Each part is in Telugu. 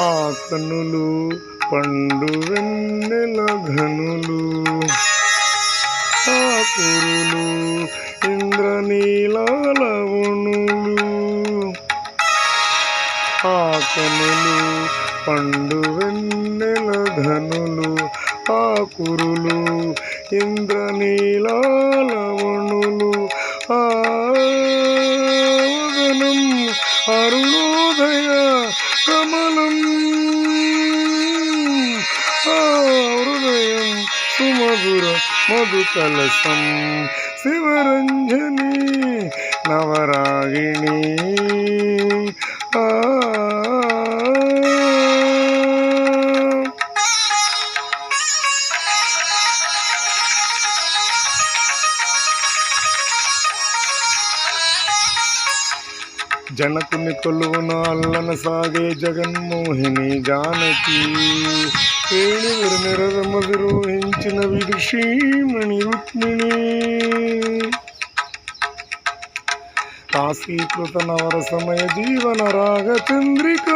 ఆకనులు పండు వెన్నెల ఘనులు ఆకురులు కురులు ఆకనులు పండు వెన్నెల ధనులు ఆకురులు కురులు ఆ అరుణోదయ కమలం మధుర మధు కలసం శివరంజని నవరాగిణి. జనకుని కొలువును అల్లన సాగే జగన్మోహిని జానకి. ఏడుగురు నిరమధిరోహించిన విదుషీమణి రుక్మిణి కాశీకృత నవర సమయ జీవన రాగ చంద్రిక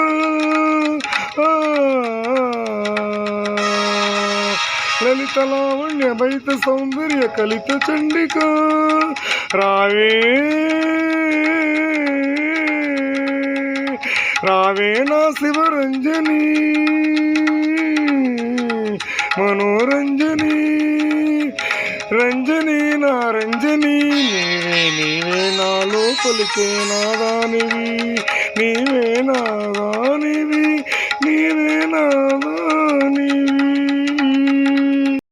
లలిత లావణ్య బైత సౌందర్య కలిత చండిక రావే రావే నా మనోరంజని రంజని నా రంజని నీవే నీవే నాలో పలికే నాదానివి నీవే నా